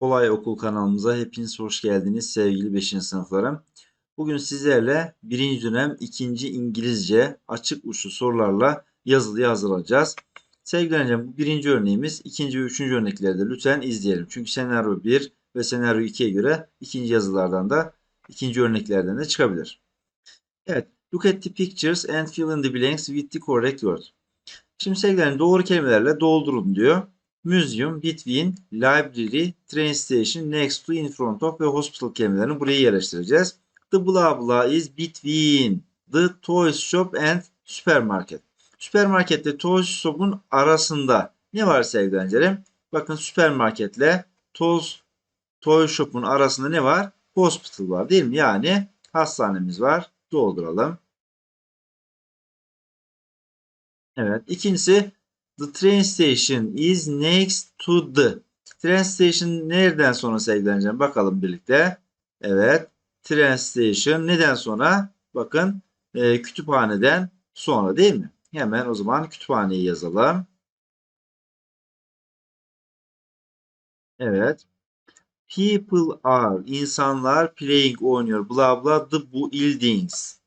Kolay Okul kanalımıza hepiniz hoş geldiniz sevgili 5. sınıflarım. Bugün sizlerle 1. dönem 2. İngilizce açık uçlu sorularla yazılıya hazırlayacağız. Sevgili öğrencim bu birinci örneğimiz. ikinci ve üçüncü örnekleri de lütfen izleyelim. Çünkü senaryo 1 ve senaryo 2'ye göre ikinci yazılardan da ikinci örneklerden de çıkabilir. Evet. Look at the pictures and fill in the blanks with the correct word. Öğrencim, doğru kelimelerle doldurun diyor. Museum, between, library, train station, next to, in front of ve hospital kelimelerini buraya yerleştireceğiz. The blah blah is between the toy shop and supermarket. Süpermarketle toy shop'un arasında ne var sevgili? Bakın süpermarketle toz toy shop'un arasında ne var? Hospital var değil mi? Yani hastanemiz var. Dolduralım. Evet. İkincisi The train station is next to the. Train station nereden sonra sevgili öğrencilerim? Bakalım birlikte. Evet. Train station neden sonra? Bakın e, kütüphaneden sonra değil mi? Hemen o zaman kütüphaneyi yazalım. Evet. People are insanlar playing oynuyor. Bla bla the buildings.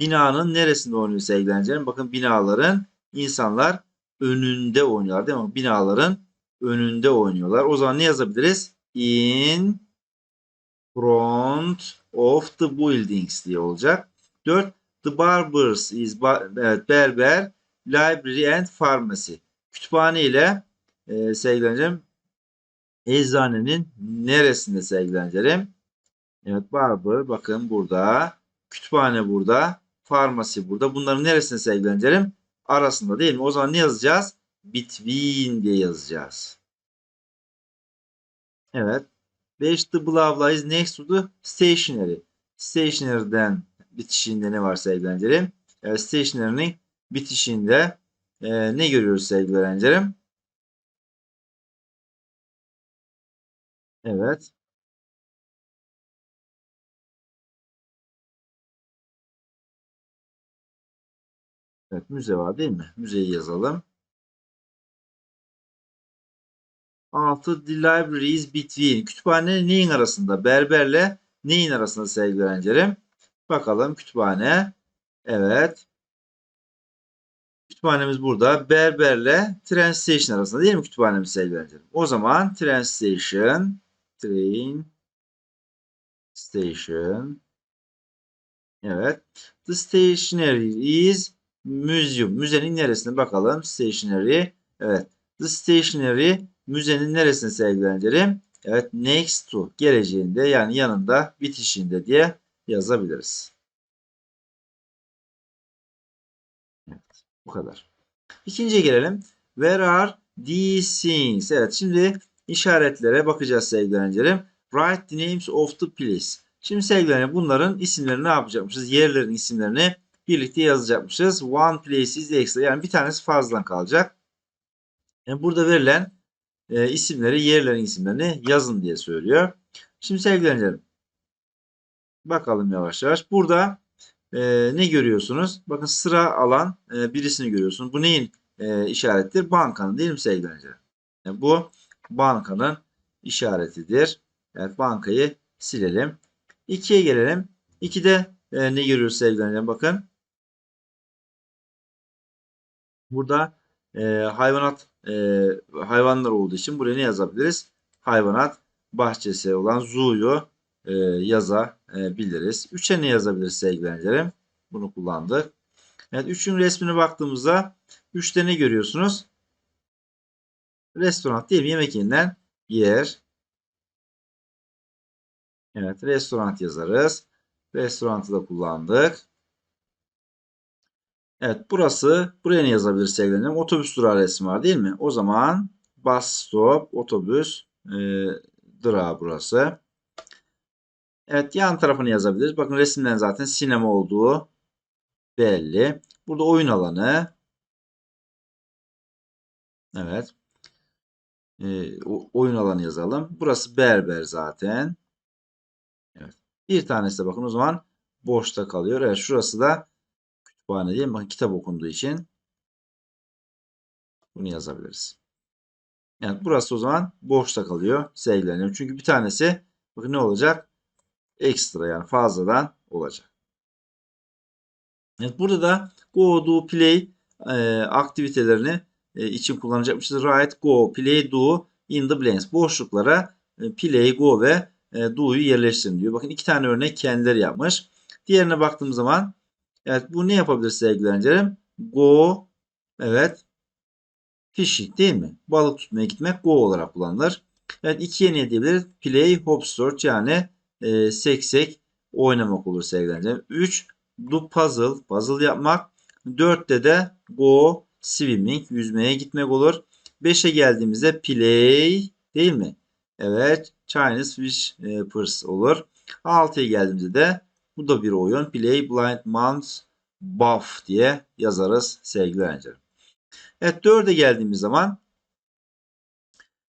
Binanın neresinde oynuyor sevgili öğrencilerim? Bakın binaların insanlar önünde oynuyorlar değil mi? Binaların önünde oynuyorlar. O zaman ne yazabiliriz? In front of the buildings diye olacak. 4. The barbers is evet, berber, library and pharmacy. Kütüphane ile e, sevgili öğrencim, eczanenin neresinde sevgili öğrencilerim? Evet barber bakın burada. Kütüphane burada. Farmasi burada. Bunların neresinde sevgili öğrencilerim? Arasında değil mi? O zaman ne yazacağız? Between diye yazacağız. Evet. 5 the blah is next to the stationery. Stationery'den bitişinde ne var sevgili öğrencilerim? Evet, stationery'nin bitişinde e, ne görüyoruz sevgili öğrencilerim? Evet. Evet müze var değil mi? Müzeyi yazalım. 6. The library is between. Kütüphane neyin arasında? Berberle neyin arasında sevgili öğrencilerim? Bakalım kütüphane. Evet. Kütüphanemiz burada. Berberle train station arasında değil mi kütüphanemiz sevgili öğrencilerim? O zaman train station train station Evet. The stationery is museum. Müzenin neresine bakalım. Stationery. Evet. The stationery müzenin neresine sevgili öğrencilerim? Evet. Next to. Geleceğinde yani yanında bitişinde diye yazabiliriz. Evet. Bu kadar. İkinciye gelelim. Where are these things? Evet. Şimdi işaretlere bakacağız sevgili öğrencilerim. Write the names of the place. Şimdi sevgili öğrencilerim bunların isimlerini ne yapacakmışız? Yerlerin isimlerini birlikte yazacakmışız. One place is extra. Yani bir tanesi fazladan kalacak. Yani burada verilen e, isimleri, yerlerin isimlerini yazın diye söylüyor. Şimdi sevgili öğrencilerim. Bakalım yavaş yavaş. Burada e, ne görüyorsunuz? Bakın sıra alan e, birisini görüyorsunuz. Bu neyin e, işaretidir? Bankanın değil mi sevgili öğrencilerim? Yani bu bankanın işaretidir. Evet bankayı silelim. 2'ye gelelim. 2'de e, ne görüyoruz sevgili öğrencilerim? Bakın. Burada e, hayvanat e, hayvanlar olduğu için buraya ne yazabiliriz? Hayvanat bahçesi olan zoo'yu e, yazabiliriz. 3'e ne yazabiliriz sevgili öğrencilerim? Bunu kullandık. Evet 3'ün resmine baktığımızda 3'te ne görüyorsunuz? Restoran değil mi? Yemek yenilen yer. Evet restoran yazarız. Restorantı da kullandık. Evet burası buraya ne yazabilir sevgili Otobüs durağı resmi var değil mi? O zaman bus stop otobüs e, durağı burası. Evet yan tarafını yazabiliriz. Bakın resimden zaten sinema olduğu belli. Burada oyun alanı. Evet. E, oyun alanı yazalım. Burası berber zaten. Evet. Bir tanesi de bakın o zaman boşta kalıyor. Evet şurası da kütüphane mi? Bakın kitap okunduğu için. Bunu yazabiliriz. Yani burası o zaman boşta kalıyor sevgili. Çünkü bir tanesi bakın ne olacak? Ekstra yani fazladan olacak. Evet, burada da go, do, play e, aktivitelerini e, için kullanacakmışız. Write, go, play, do in the blanks. Boşluklara e, play, go ve e, do'yu yerleştirin diyor. Bakın iki tane örnek kendileri yapmış. Diğerine baktığım zaman evet bu ne yapabilir sevgili öğrencilerim? Go evet fishing değil mi? Balık tutmaya gitmek go olarak kullanılır. Evet ikiye ne diyebiliriz? Play, hopscotch yani e, seksek oynamak olur sevgili öğrencilerim. 3 do puzzle, puzzle yapmak. 4'te de go swimming, yüzmeye gitmek olur. 5'e geldiğimizde play değil mi? Evet, Chinese fish e, purse olur. 6'ya geldiğimizde de bu da bir oyun. Play blind man's buff diye yazarız sevgili öğrencilerim. Evet 4'e geldiğimiz zaman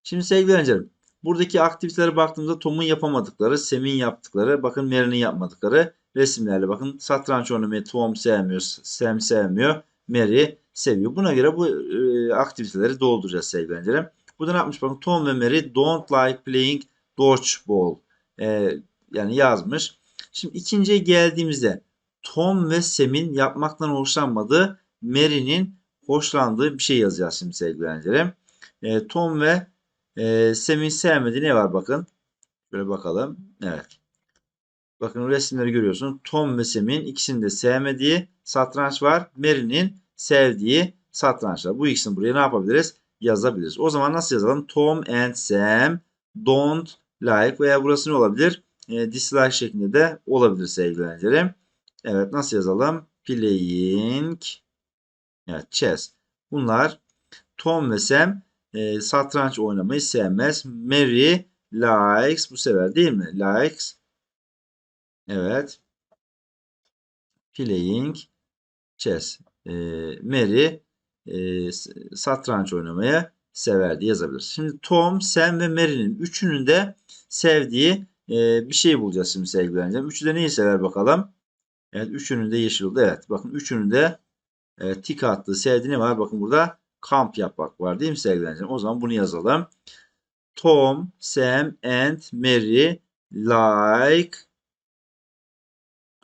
şimdi sevgili öğrencilerim buradaki aktivitelere baktığımızda Tom'un yapamadıkları, Sem'in yaptıkları, bakın Mary'nin yapmadıkları resimlerle bakın satranç oynamayı Tom sevmiyor, Sam sevmiyor, Mary seviyor. Buna göre bu e, aktiviteleri dolduracağız sevgili öğrencilerim. Burada ne yapmış bakın Tom ve Mary don't like playing dodgeball e, yani yazmış. Şimdi ikinciye geldiğimizde Tom ve Sam'in yapmaktan hoşlanmadığı Mary'nin hoşlandığı bir şey yazacağız şimdi sevgili öğrencilerim. E, Tom ve e, Sam'in sevmediği ne var bakın. Şöyle bakalım. Evet. Bakın resimleri görüyorsunuz. Tom ve Sam'in ikisinin de sevmediği satranç var. Mary'nin sevdiği satranç var. Bu ikisini buraya ne yapabiliriz? Yazabiliriz. O zaman nasıl yazalım? Tom and Sam don't like veya burası ne olabilir? E, dislike şeklinde de olabilir sevgili öğrencilerim. Evet nasıl yazalım? Playing evet, chess. Bunlar Tom ve Sam e, satranç oynamayı sevmez. Mary likes bu sefer değil mi? Likes evet playing chess. E, Mary e, satranç oynamayı severdi yazabiliriz. Şimdi Tom, Sam ve Mary'nin üçünün de sevdiği e, bir şey bulacağız şimdi sevgili öğrencilerim. Üçü de neyi sever bakalım? Evet üçünün de yeşil oldu. Evet bakın üçünün de e, tik attığı sevdiği ne var? Bakın burada kamp yapmak var değil mi sevgili öğrencilerim? O zaman bunu yazalım. Tom, Sam and Mary like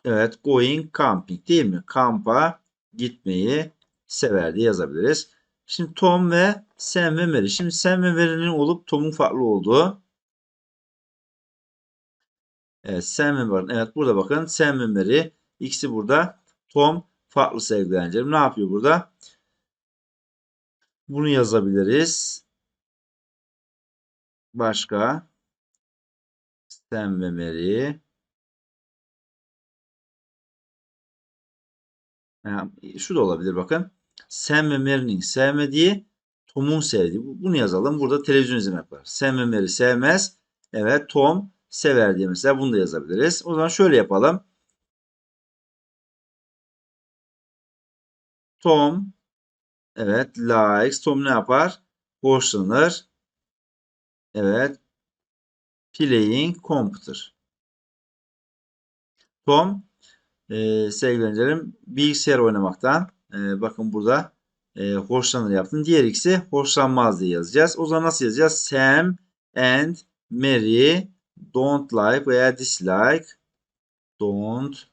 evet going camping değil mi? Kampa gitmeyi sever diye yazabiliriz. Şimdi Tom ve Sam ve Mary. Şimdi Sam ve Mary'nin olup Tom'un farklı olduğu. Evet ve Mary. Evet burada bakın ve Mary. İkisi burada. Tom farklı sevgili. Ne yapıyor burada? Bunu yazabiliriz. Başka. Sam ve Mary. Yani şu da olabilir bakın. Sam ve Mary'nin sevmediği, Tom'un sevdiği. Bunu yazalım. Burada televizyon izlemek var. Sam ve Mary sevmez. Evet Tom sever diye mesela bunu da yazabiliriz. O zaman şöyle yapalım. Tom evet likes. Tom ne yapar? Hoşlanır. Evet. Playing computer. Tom e, sevgili öğrencilerim bilgisayar oynamaktan e, bakın burada e, hoşlanır yaptım. Diğer ikisi hoşlanmaz diye yazacağız. O zaman nasıl yazacağız? Sam and Mary don't like veya dislike don't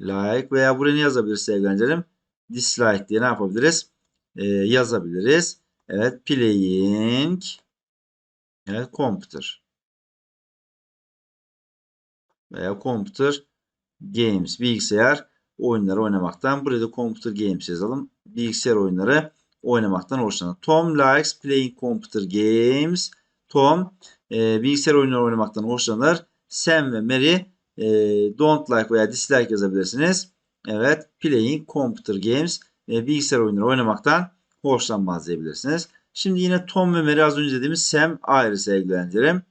like veya buraya ne yazabiliriz sevgili öğrencilerim? Dislike diye ne yapabiliriz? E, yazabiliriz. Evet playing evet computer veya computer games bilgisayar oyunları oynamaktan. Buraya da computer games yazalım. Bilgisayar oyunları oynamaktan hoşlanır. Tom likes playing computer games. Tom e, bilgisayar oyunları oynamaktan hoşlanır. Sam ve Mary e, don't like veya dislike yazabilirsiniz. Evet, playing computer games e, bilgisayar oyunları oynamaktan hoşlanmaz diyebilirsiniz. Şimdi yine Tom ve Mary az önce dediğimiz Sam ayrı sevgili öğrencilerim.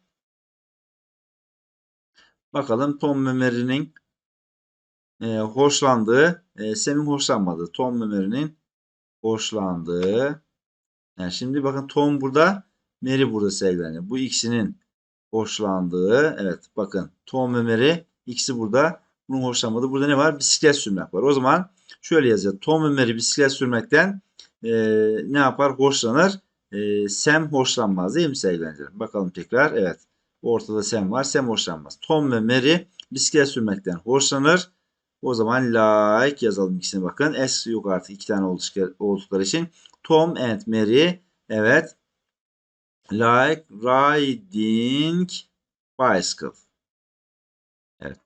Bakalım Tom ve Mary'nin e, hoşlandığı, e, Sam'in hoşlanmadığı, Tom ve Mary'nin hoşlandığı. Yani şimdi bakın Tom burada, Mary burada sevgileniyor. Bu ikisinin hoşlandığı, evet bakın Tom ve Mary ikisi burada. Bunun hoşlanmadığı. Burada ne var? Bisiklet sürmek var. O zaman şöyle yazacağız. Tom ve Mary bisiklet sürmekten e, ne yapar? Hoşlanır. E, Sam hoşlanmaz değil mi sevgili öğrencilerim? Bakalım tekrar. Evet. Ortada Sam var. Sam hoşlanmaz. Tom ve Mary bisiklet sürmekten hoşlanır. O zaman like yazalım ikisine bakın. S yok artık iki tane oldukları için. Tom and Mary evet like riding bicycle. Evet.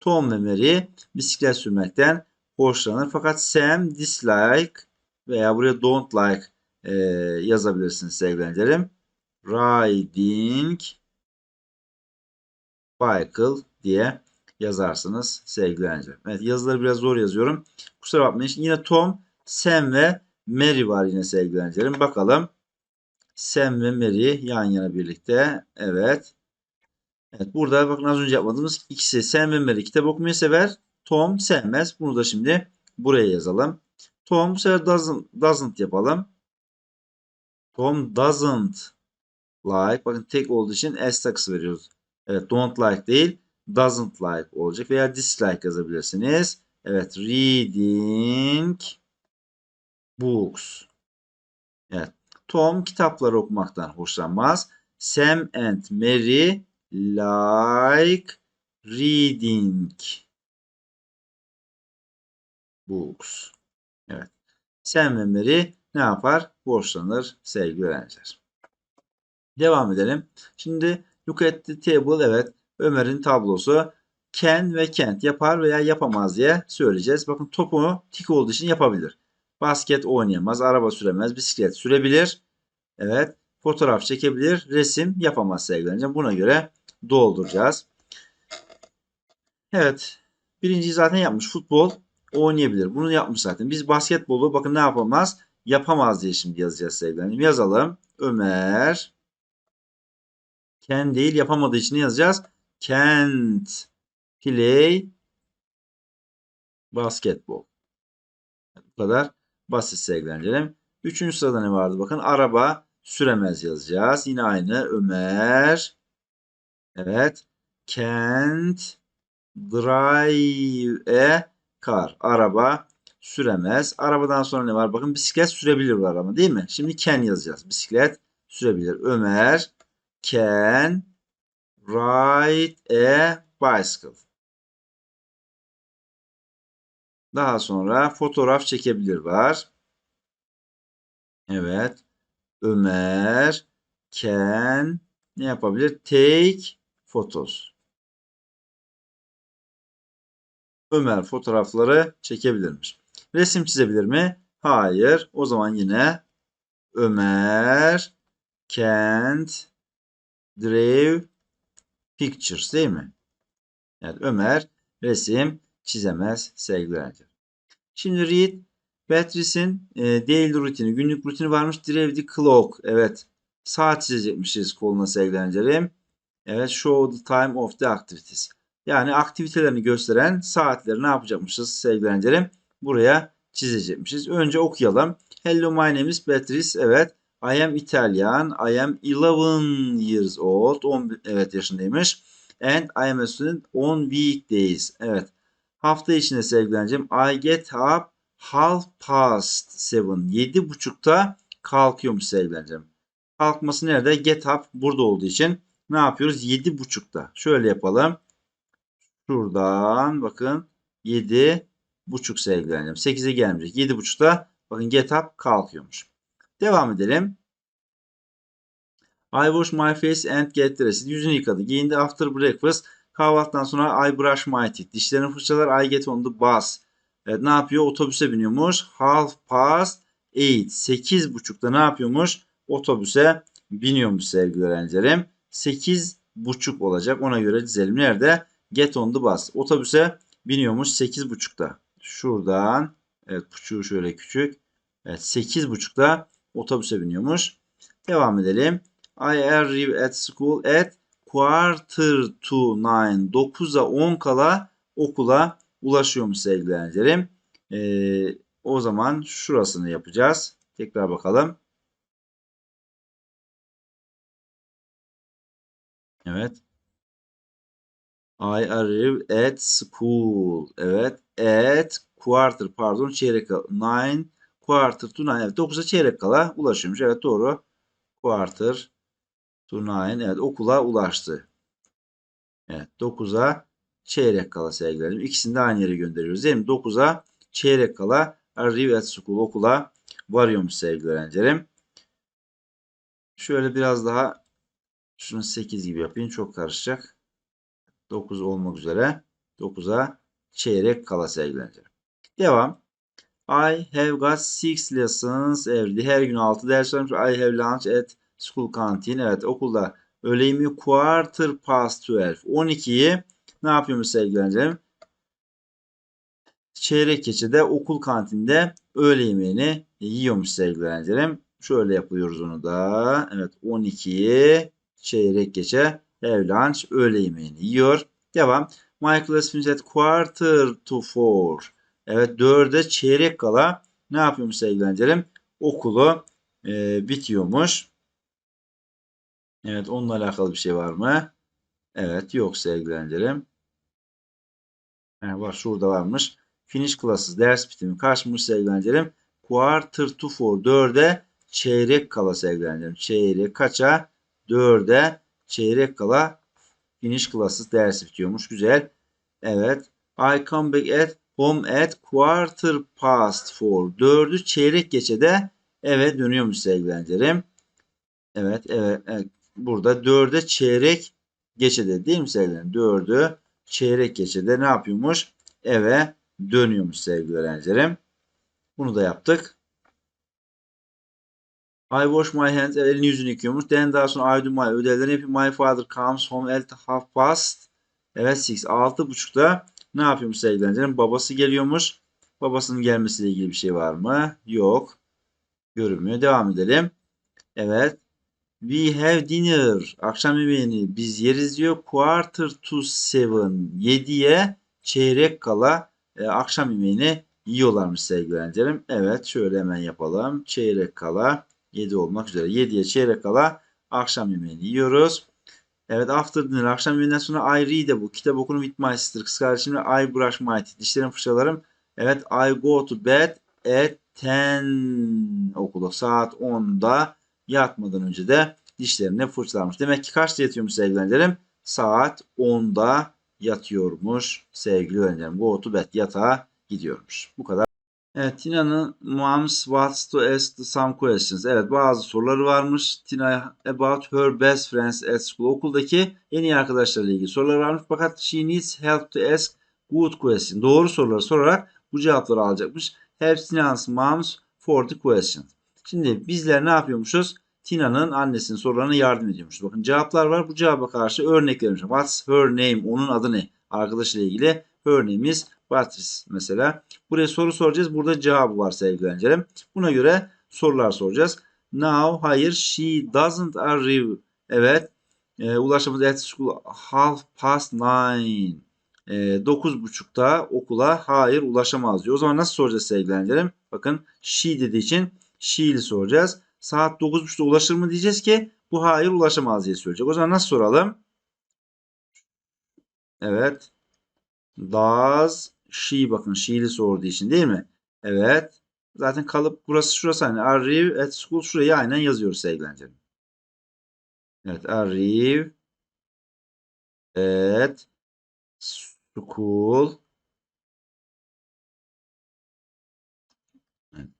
Tom ve Mary bisiklet sürmekten hoşlanır. Fakat Sam dislike veya buraya don't like e, yazabilirsiniz sevgili Riding bicycle diye yazarsınız sevgili öğrenciler. Evet yazıları biraz zor yazıyorum. Kusura bakmayın. Yine Tom, Sam ve Mary var yine sevgili öğrencilerim. Bakalım. Sam ve Mary yan yana birlikte. Evet. Evet burada bakın az önce yapmadığımız ikisi Sam ve Mary kitap okumayı sever. Tom sevmez. Bunu da şimdi buraya yazalım. Tom bu sefer doesn't, doesn't yapalım. Tom doesn't like. Bakın tek olduğu için S takısı veriyoruz. Evet don't like değil doesn't like olacak veya dislike yazabilirsiniz. Evet reading books. Evet. Tom kitapları okumaktan hoşlanmaz. Sam and Mary like reading books. Evet. Sam ve Mary ne yapar? Hoşlanır sevgili öğrenciler. Devam edelim. Şimdi look at the table. Evet. Ömer'in tablosu can ve can't yapar veya yapamaz diye söyleyeceğiz. Bakın topu tik olduğu için yapabilir. Basket oynayamaz, araba süremez, bisiklet sürebilir. Evet. Fotoğraf çekebilir, resim yapamaz sevgili Buna göre dolduracağız. Evet. Birinciyi zaten yapmış. Futbol oynayabilir. Bunu yapmış zaten. Biz basketbolu bakın ne yapamaz? Yapamaz diye şimdi yazacağız sevgili Yazalım. Ömer can değil yapamadığı için yazacağız? can't play basketball. Bu kadar basit sevgilendirelim. Üçüncü sırada ne vardı? Bakın araba süremez yazacağız. Yine aynı Ömer. Evet. Can't drive a car. Araba süremez. Arabadan sonra ne var? Bakın bisiklet sürebilir var ama değil mi? Şimdi can yazacağız. Bisiklet sürebilir. Ömer can ride a bicycle. Daha sonra fotoğraf çekebilir var. Evet. Ömer can ne yapabilir? Take photos. Ömer fotoğrafları çekebilirmiş. Resim çizebilir mi? Hayır. O zaman yine Ömer can't draw pictures değil mi? Yani Ömer resim çizemez sevgili öğrenciler. Şimdi read Beatrice'in e, daily rutini, günlük rutini varmış. Drive the clock. Evet. Saat çizecekmişiz koluna sevgili öğrencilerim. Evet. Show the time of the activities. Yani aktivitelerini gösteren saatleri ne yapacakmışız sevgili öğrencilerim? Buraya çizecekmişiz. Önce okuyalım. Hello my name is Beatrice. Evet. I am Italian. I am 11 years old. 10 evet yaşındaymış. And I am a student on weekdays. Evet. Hafta içinde sevgilencim. I get up half past 7. 7.30'da kalkıyormuş sevgilencim. Kalkması nerede? Get up burada olduğu için ne yapıyoruz? 7.30'da. Şöyle yapalım. Şuradan bakın 7 buçuk sevgilencim. 8'e gelmeyecek. 7.30'da bakın get up kalkıyormuş. Devam edelim. I wash my face and get dressed. Yüzünü yıkadı. Giyindi after breakfast. Kahvaltıdan sonra I brush my teeth. Dişlerini fırçalar. I get on the bus. Evet, ne yapıyor? Otobüse biniyormuş. Half past eight. Sekiz buçukta ne yapıyormuş? Otobüse biniyormuş sevgili öğrencilerim. Sekiz buçuk olacak. Ona göre dizelim. Nerede? Get on the bus. Otobüse biniyormuş sekiz buçukta. Şuradan. Evet buçuğu şöyle küçük. Evet sekiz buçukta otobüse biniyormuş. Devam edelim. I arrive at school at quarter to nine. 9'a 10 kala okula ulaşıyormuş sevgili öğrencilerim. Ee, o zaman şurasını yapacağız. Tekrar bakalım. Evet. I arrive at school. Evet. At quarter pardon çeyrek nine quarter to nine. Evet 9'a çeyrek kala ulaşıyormuş. Evet doğru. Quarter nine. Evet okula ulaştı. Evet 9'a çeyrek kala sevgilerim. İkisini de aynı yere gönderiyoruz değil mi? 9'a çeyrek kala arrive at school okula varıyormuş sevgili öğrencilerim. Şöyle biraz daha şunu 8 gibi yapayım. Çok karışacak. 9 olmak üzere. 9'a çeyrek kala sevgili. Devam. I have got six lessons every day. Her gün 6 ders varmış. I have lunch at school canteen. Evet okulda öğle yemeği quarter past 12. 12'yi ne yapıyormuş sevgili öğrencilerim? Çeyrek geçede okul kantinde öğle yemeğini yiyormuş sevgili öğrencilerim. Şöyle yapıyoruz onu da. Evet 12'yi çeyrek geçe lunch öğle yemeğini yiyor. Devam. My class finished at quarter to four. Evet 4'e çeyrek kala ne yapıyormuş sevgili öğrencilerim? Okulu e, bitiyormuş. Evet onunla alakalı bir şey var mı? Evet yok. Yani var şurada varmış. Finish classes ders bitimi kaçmış sevgili öğrencilerim? Quarter to four. 4'e çeyrek kala sevgili öğrencilerim. Çeyrek kaça? 4'e çeyrek kala finish classes dersi bitiyormuş. Güzel. Evet. I come back at home at quarter past four. 4'ü çeyrek geçede eve dönüyormuş sevgili öğrencilerim. Evet, evet, evet. Burada 4'e çeyrek geçede değil mi sevgili öğrencilerim? 4'ü çeyrek geçede ne yapıyormuş? Eve dönüyormuş sevgili öğrencilerim. Bunu da yaptık. I wash my hands. Elini yüzünü yıkıyormuş. Then daha sonra I do my ödevlerini yapayım. My father comes home at half past. Evet 6. 6.30'da ne yapıyormuş sevgili öğrencilerim? Babası geliyormuş. Babasının gelmesiyle ilgili bir şey var mı? Yok. Görünmüyor. Devam edelim. Evet. We have dinner. Akşam yemeğini biz yeriz diyor. Quarter to seven. 7'ye çeyrek kala e, akşam yemeğini yiyorlarmış sevgili öğrencilerim. Evet şöyle hemen yapalım. Çeyrek kala 7 olmak üzere. 7'ye çeyrek kala akşam yemeğini yiyoruz. Evet after dinner akşam yemeğinden sonra I read book. Kitap okurum with my sister. Kız kardeşimle I brush my teeth. Dişlerimi fırçalarım. Evet I go to bed at 10 okula. Saat 10'da yatmadan önce de dişlerini fırçalarmış. Demek ki kaçta yatıyormuş sevgili öğrencilerim? Saat 10'da yatıyormuş sevgili öğrencilerim. Go to bed yatağa gidiyormuş. Bu kadar. Evet Tina'nın moms wants to ask some questions. Evet bazı soruları varmış. Tina about her best friends at school. Okuldaki en iyi arkadaşlarıyla ilgili sorular varmış. Fakat she needs help to ask good questions. Doğru soruları sorarak bu cevapları alacakmış. Help Tina's moms for the questions. Şimdi bizler ne yapıyormuşuz? Tina'nın annesinin sorularına yardım ediyormuşuz. Bakın cevaplar var. Bu cevaba karşı örnek vermiş. What's her name? Onun adı ne? Arkadaşıyla ilgili is Patrice mesela. Buraya soru soracağız. Burada cevabı var sevgili öğrencilerim. Buna göre sorular soracağız. Now, hayır, she doesn't arrive. Evet. E, ulaşımız at school half past nine. E, 9.30'da okula hayır ulaşamaz diyor. O zaman nasıl soracağız sevgili öğrencilerim? Bakın she dediği için she'li soracağız. Saat 9.30'da ulaşır mı diyeceğiz ki bu hayır ulaşamaz diye söyleyecek. O zaman nasıl soralım? Evet. Does she bakın she'li sorduğu için değil mi? Evet. Zaten kalıp burası şurası hani arrive at school şurayı aynen yazıyoruz sevgilencilerim. Evet arrive at school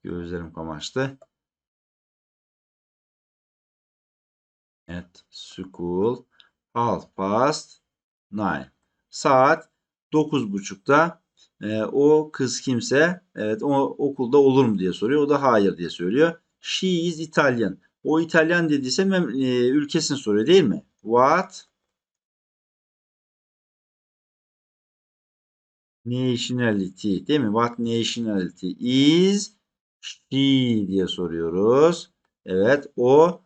Gözlerim kamaştı. at school half past nine. Saat 9.30'da e, o kız kimse evet o okulda olur mu diye soruyor. O da hayır diye söylüyor. She is Italian. O İtalyan dediyse e, ülkesini soruyor değil mi? What nationality değil mi? What nationality is she diye soruyoruz. Evet o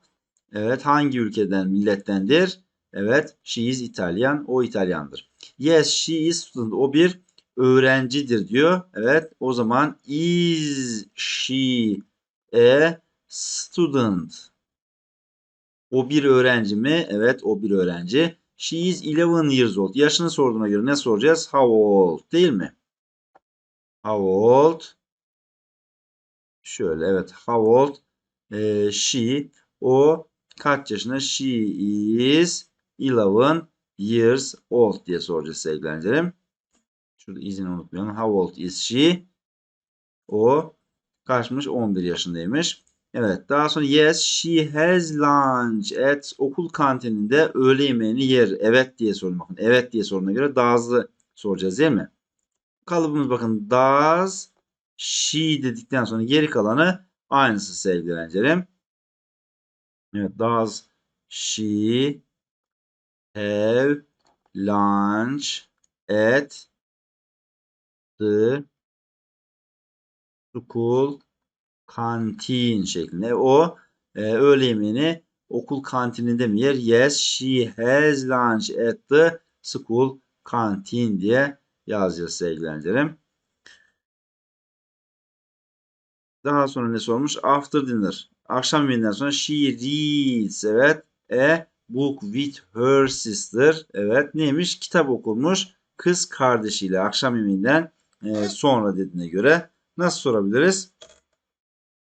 evet hangi ülkeden millettendir? Evet she is Italian. O İtalyandır. Yes she is student. O bir öğrencidir diyor. Evet o zaman is she a student? O bir öğrenci mi? Evet o bir öğrenci. She is 11 years old. Yaşını sorduğuna göre ne soracağız? How old değil mi? How old Şöyle evet. How old e, she o kaç yaşında? She is 11 years old diye soracağız sevgili öğrencilerim. Şurada izini unutmayalım. How old is she? O kaçmış? 11 yaşındaymış. Evet. Daha sonra yes she has lunch at okul kantininde öğle yemeğini yer. Evet diye sorun. Evet diye soruna göre does'ı soracağız değil mi? Kalıbımız bakın does she dedikten sonra geri kalanı aynısı sevgili öğrencilerim. Evet. Does she have lunch at the school kantin şeklinde. O e, öğle yemeğini okul kantininde mi yer? Yes, she has lunch at the school canteen diye yazacağız sevgili öğrencilerim. Daha sonra ne sormuş? After dinner. Akşam yemeğinden sonra she reads. Evet. A book with her sister. Evet. Neymiş? Kitap okurmuş. Kız kardeşiyle akşam yemeğinden e, sonra dediğine göre nasıl sorabiliriz?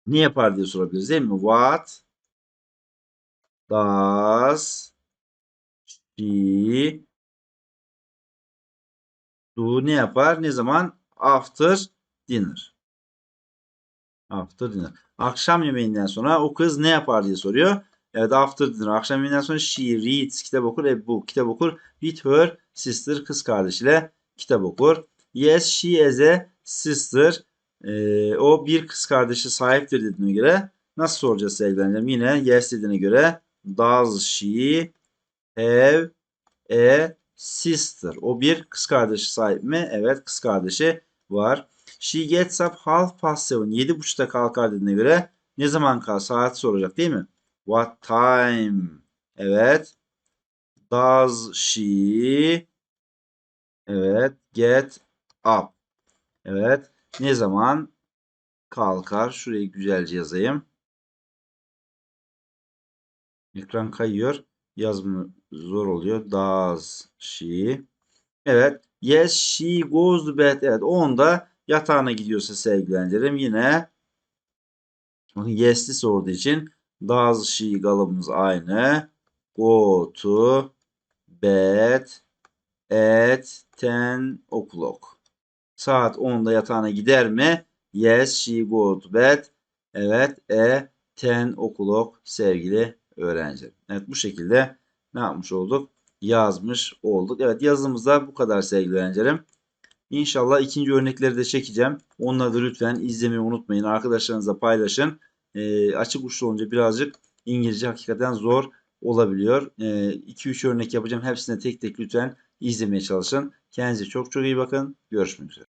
Ne yapar diye sorabiliriz değil mi? What does she do ne yapar? Ne zaman? After dinner. After dinner. Akşam yemeğinden sonra o kız ne yapar diye soruyor. Evet after dinner. Akşam yemeğinden sonra she reads kitap okur. A book kitap okur. With her sister kız kardeşiyle kitap okur. Yes she has a sister. Ee, o bir kız kardeşi sahiptir dediğine göre nasıl soracağız sevgilerim? Yine yes dediğine göre does she have a sister? O bir kız kardeşi sahip mi? Evet kız kardeşi var. She gets up half past seven. Yedi buçukta kalkar dediğine göre ne zaman kalkar? Saat soracak değil mi? What time? Evet. Does she Evet. Get up. Evet. Ne zaman kalkar? Şurayı güzelce yazayım. Ekran kayıyor. Yazımı zor oluyor. Does she? Evet. Yes she goes to bed. Evet. O onda yatağına gidiyorsa sevgilendirim. Yine yes'li sorduğu için does she kalıbımız aynı. Go to bed at 10 o'clock. Saat 10'da yatağına gider mi? Yes, she go to bed. Evet, e 10 o'clock sevgili öğrenci. Evet bu şekilde ne yapmış olduk? Yazmış olduk. Evet yazımızda bu kadar sevgili öğrencilerim. İnşallah ikinci örnekleri de çekeceğim. Onları da lütfen izlemeyi unutmayın. Arkadaşlarınızla paylaşın. E, açık uçlu olunca birazcık İngilizce hakikaten zor olabiliyor. 2-3 örnek yapacağım. Hepsine tek tek lütfen izlemeye çalışın. Kendinize çok çok iyi bakın. Görüşmek üzere.